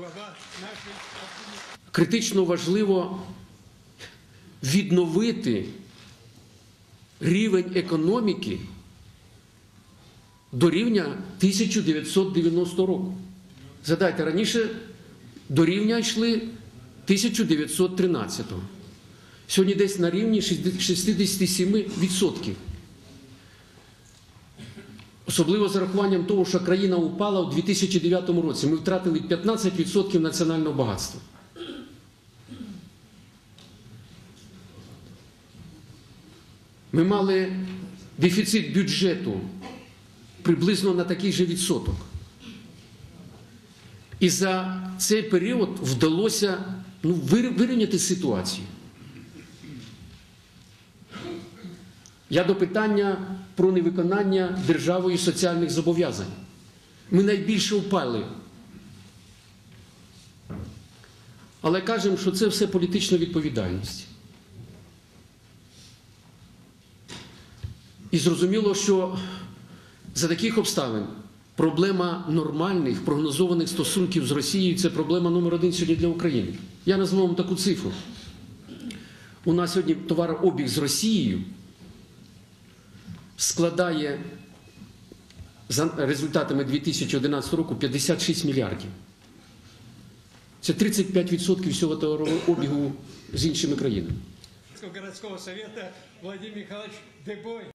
глава нашей критично важливо відновити рівень економіки до рівня 1990 року. Згадайте, раніше до рівня йшли 1913-го. Сьогодні десь на рівні 67%. Особливо з рахуванням того, що країна упала у 2009 році. Ми втратили 15% національного багатства. Ми мали дефіцит бюджету приблизно на такий же відсоток. І за цей період вдалося ну, вирівняти ситуацію. Я до питання про невиконання державою соціальних зобов'язань. Ми найбільше впали. Але кажемо, що це все політична відповідальність. І зрозуміло, що за таких обставин проблема нормальних прогнозованих стосунків з Росією це проблема номер один сьогодні для України. Я назву вам таку цифру. У нас сьогодні товарообіг з Росією складає за результатами 2011 року 56 мільярдів. Це 35% всього товарообігу з іншими країнами. городского совета Владимир Михайлович Дебой.